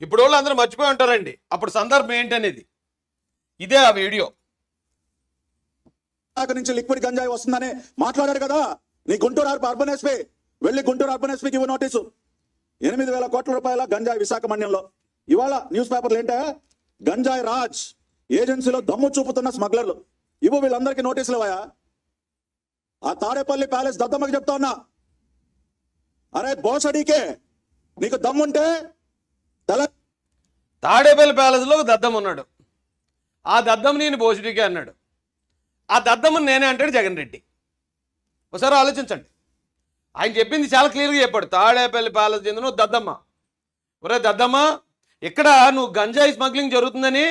ఇప్పుడు వాళ్ళు అందరూ మర్చిపోయి ఉంటారండి. అప్పుడు సందర్భం ఏంటనేది. ఇదే ఆ వీడియో. అక్కడి నుంచి లిక్విడ్ గంజాయి వస్తుందని మాట్లాడారు కదా. నీ గుంటూరు అర్బ- అర్బన్ ఎస్పీ. వెళ్ళి గుంటూరు అర్బన్ ఎస్పీకి ఇవ్వ నోటీసు. ఎనిమిది వేల కోట్ల రూపాయల గంజాయి విశాఖ మండలంలో ఇవాళ న్యూస్ పేపర్లు ఏంటా? గంజాయి రాజ్ ఏజెన్సీలో దమ్ము చూపుతున్న స్మగ్లర్లు. ఇవ్వు వీళ్ళందరికీ నోటీసులు ఇవ్వయా? ఆ తాడేపల్లి ప్యాలెస్ దద్దమ్మకి చెప్తా ఉన్నా. అరే బోసడీకే. నీకు దమ్ముంటే తాడేపల్లి ప్యాలెస్లో ఒక దద్దం ఉన్నాడు. ఆ దద్దం నేను భోజుడికి అన్నాడు. ఆ దద్దమ్మని నేనే అంటాడు జగన్ రెడ్డి. ఒకసారి ఆలోచించండి. ఆయన చెప్పింది చాలా క్లియర్గా చెప్పాడు. తాడేపల్లి ప్యాలెస్ చెందిన దద్దమ్మ. ఒరే దద్దమ్మ ఇక్కడ నువ్వు గంజాయి స్మగ్లింగ్ జరుగుతుందని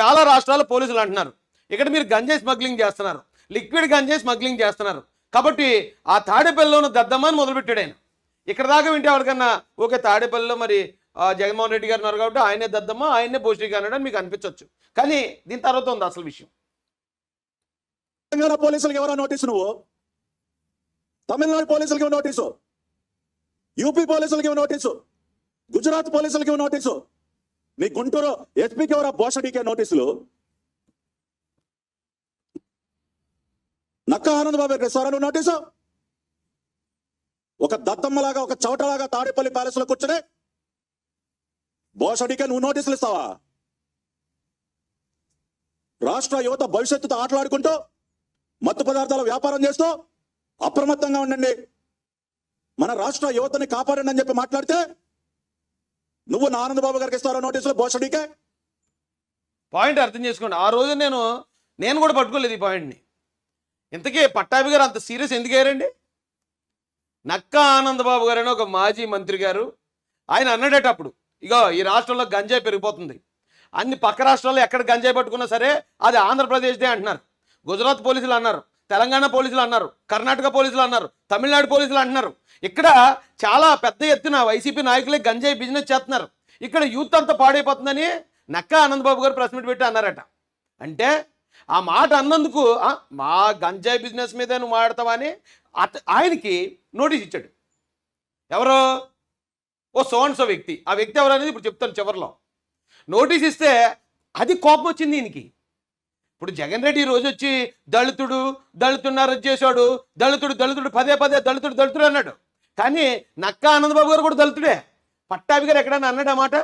చాలా రాష్ట్రాల పోలీసులు అంటున్నారు. ఇక్కడ మీరు గంజాయి స్మగ్లింగ్ చేస్తున్నారు. లిక్విడ్ గంజాయి స్మగ్లింగ్ చేస్తున్నారు. కాబట్టి ఆ తాడేపల్లిలో ఉన్న దద్దమ్మ అని మొదలుపెట్టాడు ఆయన. ఇక్కడ దాకా వింటే ఎవరికన్నా ఓకే తాడేపల్లిలో మరి జగన్మోహన్ రెడ్డి గారు ఉన్నారు కాబట్టి ఆయనే దద్దమ్మ ఆయనే బోషిగా అనడం అని మీకు అనిపించవచ్చు కానీ దీని తర్వాత ఉంది అసలు విషయం. తెలంగాణ పోలీసులకు ఎవరో నోటీసు నువ్వు? తమిళనాడు పోలీసులకి నోటీసు? యూపీ పోలీసులకి నోటీసు? గుజరాత్ పోలీసులకి నోటీసు? నీ గుంటూరు ఎస్పీకి ఎవరో బోషడీకే నోటీసులు? నక్క ఆనంద్ బాబు రెస్టారెంట్ నోటీసు? ఒక దత్తమ్మలాగా ఒక చౌటలాగా తాడేపల్లి ప్యాలెస్లో కూర్చునే బోషడీకే నువ్వు నోటీసులు ఇస్తావా? రాష్ట్ర యువత భవిష్యత్తుతో ఆటలాడుకుంటూ మత్తు పదార్థాల వ్యాపారం చేస్తూ అప్రమత్తంగా ఉండండి. మన రాష్ట్ర యువతని కాపాడండి అని చెప్పి మాట్లాడితే నువ్వు నా ఆనందబాబు గారికి ఇస్తారో నోటీసులు బోషడీకే పాయింట్ అర్థం చేసుకోండి. ఆ రోజు నేను నేను కూడా పట్టుకోలేదు ఈ పాయింట్ని. ఇంతకీ పట్టాభి గారు అంత సీరియస్ ఎందుకు అయ్యారండి? నక్క ఆనందబాబు గారు ఒక మాజీ మంత్రి గారు ఆయన అన్నాడట అప్పుడు ఇగో ఈ రాష్ట్రంలో గంజాయి పెరిగిపోతుంది. అన్ని పక్క రాష్ట్రాల్లో ఎక్కడ గంజాయి పట్టుకున్నా సరే అది ఆంధ్రప్రదేశ్దే అంటున్నారు. గుజరాత్ పోలీసులు అన్నారు తెలంగాణ పోలీసులు అన్నారు కర్ణాటక పోలీసులు అన్నారు తమిళనాడు పోలీసులు అంటున్నారు. ఇక్కడ చాలా పెద్ద ఎత్తున వైసీపీ నాయకులే గంజాయి బిజినెస్ చేస్తున్నారు. ఇక్కడ యూత్ అంతా పాడైపోతుందని నక్క ఆనందబాబు గారు ప్రెస్ మీట్ పెట్టి అన్నారట. అంటే ఆ మాట అన్నందుకు మా గంజాయి బిజినెస్ మీద నువ్వు మాడతావా అని ఆయనకి నోటీస్ ఇచ్చాడు. ఎవరు? ఓ సోన్సో వ్యక్తి. ఆ వ్యక్తి ఎవరనేది ఇప్పుడు చెప్తాను చివరిలో. నోటీస్ ఇస్తే అది కోపం వచ్చింది దీనికి ఇప్పుడు జగన్ రెడ్డి ఈ రోజు వచ్చి దళితుడు దళితుడిని అరెస్ట్ చేశాడు దళితుడు దళితుడు పదే పదే దళితుడు దళితుడు అన్నాడు. కానీ నక్క ఆనందబాబు గారు కూడా దళితుడే. పట్టాభి గారు ఎక్కడైనా అన్నాడా మాట?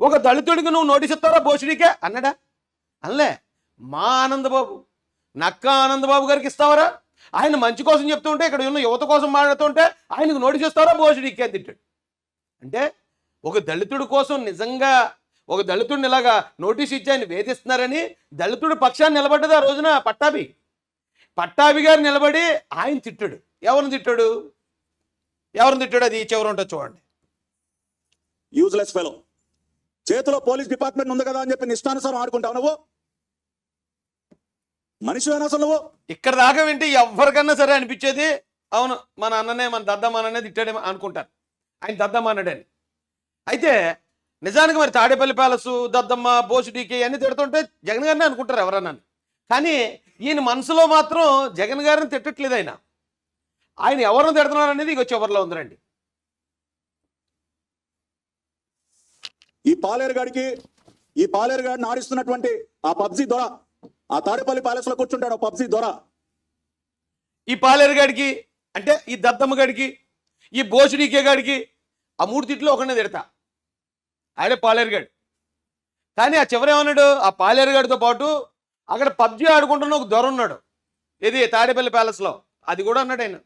ఒక దళితుడికి నువ్వు నోటీస్ ఇస్తారా భోషుడికే? అన్నాడా? అనలే. మా ఆనందబాబు నక్క ఆనందబాబు గారికి ఇస్తావరా? ఆయన మంచి కోసం చెప్తుంటే ఇక్కడ ఉన్న యువత కోసం మాట్లాడుతుంటే ఆయనకు నోటీస్ ఇస్తారా భోషుడికే అని తిట్టాడు. అంటే ఒక దళితుడి కోసం నిజంగా ఒక దళితుడిని ఇలాగా నోటీస్ ఇచ్చి ఆయన వేధిస్తున్నారని దళితుడి పక్షాన్ని నిలబడ్డది ఆ రోజున పట్టాభి. పట్టాభి గారు నిలబడి ఆయన తిట్టాడు. ఎవరిని తిట్టాడు? ఎవరిని తిట్టాడు? అది చివరి ఉంటుంది చూడండి. యూజ్లెస్ ఫెలో చేతిలో పోలీస్ డిపార్ట్మెంట్ ఉంది కదా అని చెప్పి నిష్టానుసారం ఆడుకుంటావు నువ్వు? మనిషివేనా అసలు నువ్వు? ఇక్కడ దాకా వింటే ఎవరికన్నా సరే అనిపించేది? అవును మన అన్ననే మన దద్దమ్మ అన్ననే తిట్టాడేమో అనుకుంటారు ఆయన దద్దమ్మ అన్నాడని అయితే నిజానికి మరి తాడేపల్లి ప్యాలెస్ దద్దమ్మ బోసుడీకి అన్ని తిడుతుంటే జగన్ గారిని అనుకుంటారు ఎవరన్నా కానీ ఈయన మనసులో మాత్రం జగన్ గారిని తిట్టట్లేదు ఆయన. ఆయన ఎవరిని తిడుతున్నారు అనేది ఇక చివరిలో ఉందండి ఈ పాలేరు గాడికి ఈ పాలేరు గాడిని ఆడిస్తున్నటువంటి ఆ పబ్జీ దొర ఆ తాడేపల్లి ప్యాలెస్లో కూర్చుంటాడు ఆ పబ్జీ దొర. ఈ పాలేరు గాడికి అంటే ఈ దద్దమ్మ గాడికి ఈ బోసుడీకే గాడికి ఆ మూడు తిట్లు ఒకనే తిడతా. ఆడే పాలేరుగాడు. కానీ ఆ చివరేమన్నాడు ఆ పాలేరుగాడితో పాటు అక్కడ పబ్జి ఆడుకుంటున్న ఒక దొర ఉన్నాడు. ఇది తాడేపల్లి ప్యాలెస్లో. అది కూడా అన్నాడు ఆయన.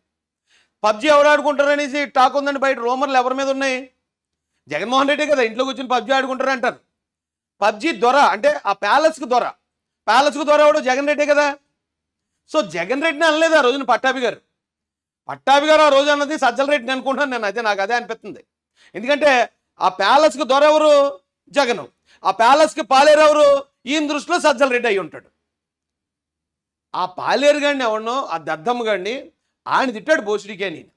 పబ్జి ఎవరు ఆడుకుంటారు అనేసి టాక్ ఉందండి బయట. రూమర్లు ఎవరి మీద ఉన్నాయి? జగన్మోహన్ రెడ్డి కదా ఇంట్లో కూర్చొని పబ్జి ఆడుకుంటారు అంటారు. పబ్జి దొర అంటే ఆ ప్యాలెస్కి దొర. ప్యాలెస్కు దొర ఎవడు? జగన్ రెడ్డి కదా. సో జగన్ రెడ్డిని అనలేదు ఆ రోజున పట్టాభి గారు. పట్టాభి గారు ఆ రోజు అన్నది సజ్జల రెడ్డిని అనుకుంటున్నాను నేను. అదే నాకు అదే అనిపిస్తుంది. ఎందుకంటే ఆ ప్యాలెస్కి దొర ఎవరు జగన్. ఆ ప్యాలెస్కి పాలేరు ఎవరు? ఈయన దృష్టిలో సజ్జల రెడ్డి అయి ఉంటాడు. ఆ పాలేరు గాడిని ఎవడనో ఆ దద్దమ్మ గాడిని. ఆయన తిట్టాడు బోసుడికే నేను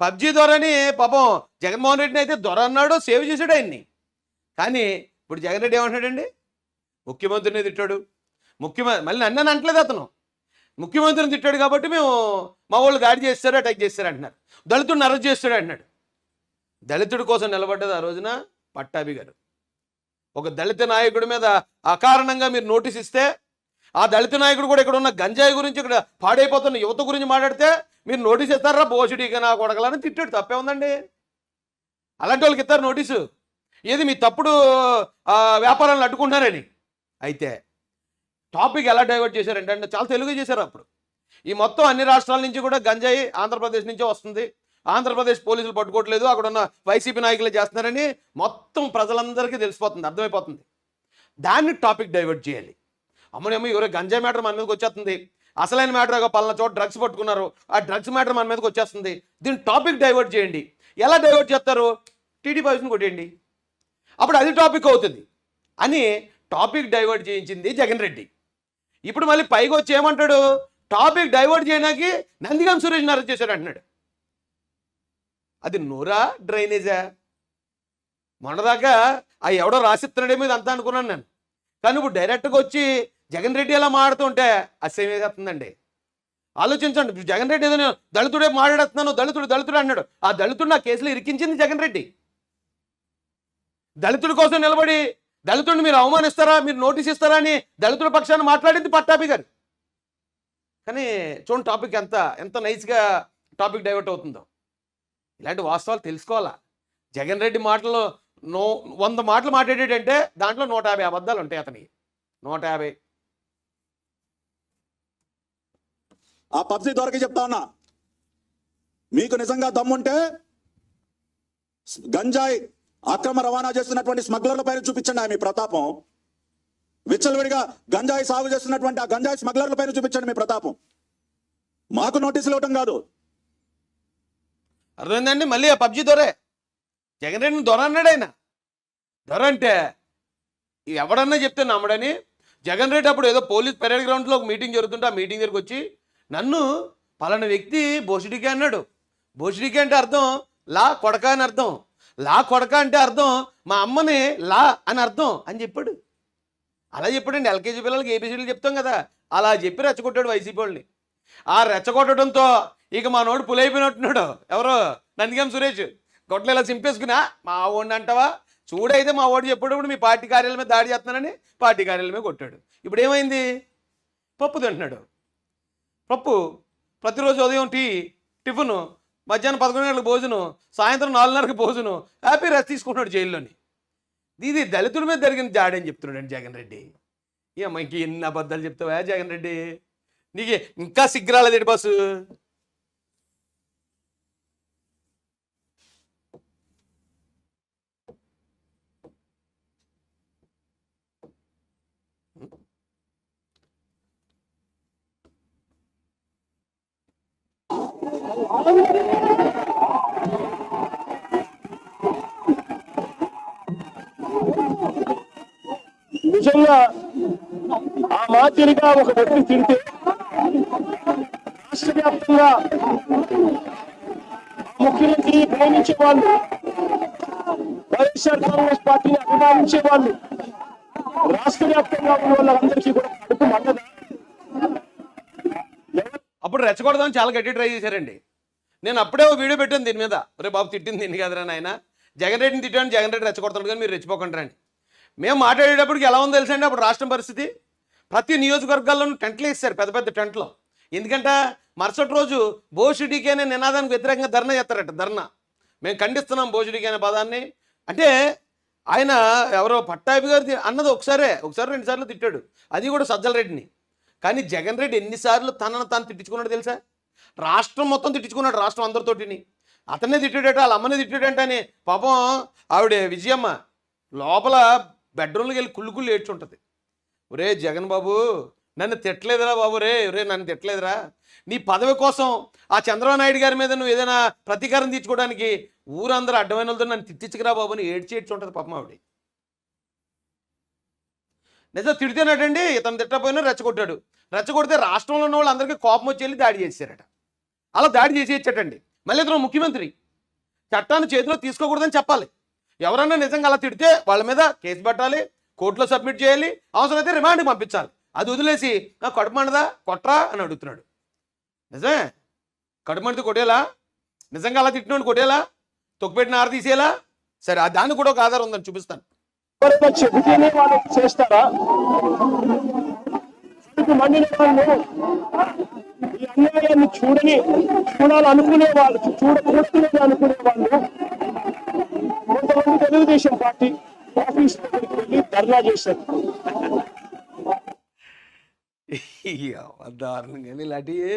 పబ్జీ దొరని పాపం జగన్మోహన్ రెడ్డిని అయితే దొర అన్నాడు సేవ్ చేశాడు ఆయన్ని. కానీ ఇప్పుడు జగన్ రెడ్డి ఏమంటాడండి ముఖ్యమంత్రిని తిట్టాడు. ముఖ్యమంత్రి మళ్ళీ నన్ను అంటలేదు అతను. ముఖ్యమంత్రిని తిట్టాడు కాబట్టి మేము మా వాళ్ళు దాడి చేస్తారు అటాక్ చేస్తారు అంటున్నారు. దళితుడిని అరెస్ట్ చేస్తాడు అంటున్నాడు. దళితుడి కోసం నిలబడ్డది ఆ రోజున పట్టాభి గారు. ఒక దళిత నాయకుడి మీద అకారణంగా మీరు నోటీస్ ఇస్తే ఆ దళిత నాయకుడు కూడా ఇక్కడ ఉన్న గంజాయి గురించి ఇక్కడ పాడైపోతున్న యువత గురించి మాట్లాడితే మీరు నోటీస్ ఇస్తారా బోసుడిగా నా కొడగలని తిట్టాడు. తప్పే ఉందండి. అలాంటి వాళ్ళకి ఇస్తారు నోటీసు. ఏది మీ తప్పుడు వ్యాపారాలను అడ్డుకుంటున్నారని. అయితే టాపిక్ ఎలా డైవర్ట్ చేశారంటే ఏంటంటే చాలా తెలుగు చేశారు అప్పుడు. ఈ మొత్తం అన్ని రాష్ట్రాల నుంచి కూడా గంజాయి ఆంధ్రప్రదేశ్ నుంచే వస్తుంది. ఆంధ్రప్రదేశ్ పోలీసులు పట్టుకోవట్లేదు అక్కడ ఉన్న వైసీపీ నాయకులు చేస్తున్నారని మొత్తం ప్రజలందరికీ తెలిసిపోతుంది అర్థమైపోతుంది. దాన్ని టాపిక్ డైవర్ట్ చేయాలి. అమ్మనేమో ఎవరో గంజాయి మ్యాటర్ మన మీదకి వచ్చేస్తుంది. అసలైన మ్యాటర్ ఒక పలానా చోట డ్రగ్స్ పట్టుకున్నారు ఆ డ్రగ్స్ మ్యాటర్ మన మీదకి వచ్చేస్తుంది. దీన్ని టాపిక్ డైవర్ట్ చేయండి. ఎలా డైవర్ట్ చేస్తారు? టీడీ బాయ్స్ని కొట్టేయండి. అప్పుడు అది టాపిక్ అవుతుంది. అని టాపిక్ డైవర్ట్ చేయించింది జగన్ రెడ్డి. ఇప్పుడు మళ్ళీ పైకి వచ్చి ఏమంటాడు? టాపిక్ డైవర్ట్ చేయడానికి నందిగం సురేష్ అరెస్ట్ చేశాడు అంటున్నాడు. అది నూరా డ్రైనేజా? మొన్నదాకా ఆ ఎవడో రాసిస్తున్నాడే మీద అంతా అనుకున్నాను నేను. కానీ ఇప్పుడు డైరెక్ట్గా వచ్చి జగన్ రెడ్డి ఎలా మాడుతుంటే అసహ్యం వేస్తుందండి ఆలోచించండి జగన్ రెడ్డి ఏదో దళితుడే మాట్లాడుతున్నాను దళితుడు దళితుడు అన్నాడు ఆ దళితుడు నా కేసులో ఇరికించింది జగన్ రెడ్డి. దళితుడి కోసం నిలబడి దళితుడిని మీరు అవమానిస్తారా? మీరు నోటీస్ ఇస్తారా అని దళితుల పక్షాన్ని మాట్లాడింది పట్టాపి గారు. కానీ చూడండి టాపిక్ ఎంత ఎంత నైస్గా టాపిక్ డైవర్ట్ అవుతుందో. ఇలాంటి వాస్తవాలు తెలుసుకోవాలా? జగన్ రెడ్డి మాటలు నో వంద మాటలు మాట్లాడేటంటే దాంట్లో నూట యాభై అబద్ధాలు ఉంటాయి అతనికి. నూట యాభై. ఆ పబ్జీ దొరకి చెప్తా ఉన్నా మీకు నిజంగా దమ్ముంటే గంజాయి అక్రమ రవాణా చేస్తున్నటువంటి స్మగ్లర్ల పైన చూపించండి ఆ మీ ప్రతాపం. విచ్చలవిడిగా గంజాయి సాగు చేస్తున్నటువంటి ఆ గంజాయి స్మగ్లర్ల పైన చూపించండి మీ ప్రతాపం. మాకు నోటీసులు ఇవ్వటం కాదు. అర్థమైందండి? మళ్ళీ ఆ పబ్జి దొరే. జగన్ రెడ్డిని దొర అన్నాడు ఆయన. దొర అంటే ఎవడన్నా చెప్తే నమ్మడని. జగన్ రెడ్డి అప్పుడు ఏదో పోలీస్ పెరేడ్ గ్రౌండ్లో ఒక మీటింగ్ జరుగుతుంటే ఆ మీటింగ్ దగ్గరికి వచ్చి నన్ను పలానా వ్యక్తి బోసిడికి అన్నాడు. బోసిడికి అంటే అర్థం లా కొడక అని అర్థం. లా కొడక అంటే అర్థం మా అమ్మని లా అని అర్థం అని చెప్పాడు. అలా చెప్పాడండి. ఎల్కేజీ పిల్లలకి ఏబీసీలు చెప్తాం కదా. అలా చెప్పి రెచ్చగొట్టాడు వైసీపీ వాళ్ళని. ఆ రెచ్చగొట్టడంతో ఇక మా నోడు పులైపోయినట్టున్నాడు. ఎవరో? నందిగం సురేష్. గొడ్లు ఇలా చింపేసుకున్నా మా ఓడిని అంటావా? చూడైతే మా ఓడి చెప్పేటప్పుడు మీ పార్టీ కార్యాలయం మీద దాడి చేస్తున్నానని పార్టీ కార్యాలయం మీద కొట్టాడు. ఇప్పుడు ఏమైంది? పప్పు తింటున్నాడు. పప్పు ప్రతిరోజు ఉదయం టీ టిఫిన్ మధ్యాహ్నం పదకొండు గంటలకు భోజనం సాయంత్రం నాలుగున్నరకు భోజనం హ్యాపీ రెస్ట్ తీసుకుంటున్నాడు జైల్లోని. ఇది దళితుల మీద జరిగిన జాడని అని చెప్తున్నాడు జగన్ రెడ్డి. ఈ అమ్మాయికి ఎన్ని అబద్ధాలు చెప్తావా జగన్ రెడ్డి? నీకు ఇంకా సిగ్గురాలేదు బస్సు నిజంగా ఆ మాదిరిగా ఒక వ్యక్తి తింటే రాష్ట్ర వ్యాప్తంగా ఆ ముఖ్యమంత్రిని ప్రేమించే వాళ్ళు వైఎస్ఆర్ కాంగ్రెస్ పార్టీని అభిమానించే వాళ్ళు రాష్ట్ర వ్యాప్తంగా ఉన్న వాళ్ళందరికీ కూడా కడుపు మండదా అప్పుడు రెచ్చగొడదామని చాలా గట్టి ట్రై చేశారండి. నేను అప్పుడే ఓ వీడియో పెట్టాను దీని మీద. రే బాబు తిట్టింది దీన్ని కదరా నాయన. జగన్ రెడ్డిని తిట్టాను జగన్ రెడ్డి రెచ్చగొడతాడు కానీ మీరు రెచ్చిపోకండి రండి. మేము మాట్లాడేటప్పటికి ఎలా ఉందో తెలుసండి అప్పుడు రాష్ట్రం పరిస్థితి? ప్రతి నియోజకవర్గాల్లోనూ టెంట్లు వేస్తారు పెద్ద పెద్ద టెంట్లో. ఎందుకంటే మరుసటి రోజు భోషుడికి అనే నినాదానికి వ్యతిరేకంగా ధర్నా చేస్తారట ధర్నా. మేము ఖండిస్తున్నాం బోషుడికి అనే పదాన్ని అంటే ఆయన ఎవరో పట్టాభి గారు అన్నది ఒకసారే ఒకసారి రెండుసార్లు తిట్టాడు. అది కూడా సజ్జల రెడ్డిని. కానీ జగన్ రెడ్డి ఎన్నిసార్లు తనను తాను తిట్టించుకున్నాడు తెలుసా? రాష్ట్రం మొత్తం తిట్టించుకున్నాడు రాష్ట్రం అందరితోటిని. అతనే తిట్టాడట వాళ్ళ అమ్మనే తిట్టాడంటని. పాపం ఆవిడ విజయమ్మ లోపల బెడ్రూమ్లోకి వెళ్ళి కుళ్ళు కుళ్ళు ఏడ్చుంటుంది. ఒరే జగన్ బాబు నన్ను తిట్టలేదురా బాబు రే ఒరే నన్ను తిట్టలేదురా. నీ పదవి కోసం ఆ చంద్రబాబు నాయుడు గారి మీద నువ్వు ఏదైనా ప్రతీకారం తీర్చుకోవడానికి ఊరందరూ అడ్డమైన వాళ్ళతో నన్ను తిట్టించుకురా బాబు అని ఏడ్చి ఏడ్చి ఉంటుంది పాపం ఆవిడ. నిజం తిడితేనటండి ఇతను తిట్టపోయినా రెచ్చగొట్టాడు. రెచ్చగొడితే రాష్ట్రంలో ఉన్న వాళ్ళందరికీ కోపం వచ్చి వెళ్ళి దాడి చేశారట అలా దాడి చేసి ఇచ్చాటండి. మళ్ళీ ఇతను ముఖ్యమంత్రి. చట్టాన్ని చేతిలో తీసుకోకూడదని చెప్పాలి. ఎవరన్నా నిజంగా అలా తిడితే వాళ్ళ మీద కేసు పెట్టాలి కోర్టులో సబ్మిట్ చేయాలి అవసరమైతే రిమాండ్ పంపించాలి. అది వదిలేసి "నా కడుమండదా కొట్రా? అని అడుగుతున్నాడు. నిజమే? కడుమండితే కొట్టేలా? నిజంగా అలా తిట్టినోడు కొట్టేలా? తొక్కుపెట్టిన ఆర తీసేలా? సరే దానికి కూడా ఒక ఆధారం ఉందని చూపిస్తాను. చేస్తారా? కడుపు మండిన వాళ్ళు ఈ అన్యాయాన్ని చూడని చూడాలనుకునే వాళ్ళు చూడకూడదు అనుకునే వాళ్ళు. కొంతమంది తెలుగుదేశం పార్టీ ఆఫీస్ దగ్గరికి వెళ్ళి ధర్నా చేశారు. దారుణం కానీ ఇలాంటివి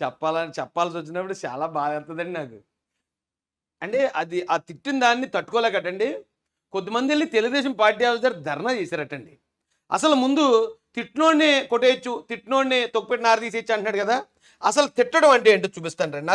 చెప్పాలని చెప్పాల్సి వచ్చినప్పుడు చాలా బాధ అవుతుందండి నాకు. అంటే అది ఆ తిట్టిన దాన్ని తట్టుకోలేకటండి. కొద్దిమంది వెళ్ళి తెలుగుదేశం పార్టీ ఆఫీసర్ ధర్నా చేశారటండి. అసలు ముందు తిట్నోడ్నే కొట్టేయచ్చు తిట్టినోడిని తొక్కిపెట్టి నార తీసేయచ్చు అంటున్నాడు కదా. అసలు తిట్టడం అంటే ఏంటో చూపిస్తాను రండి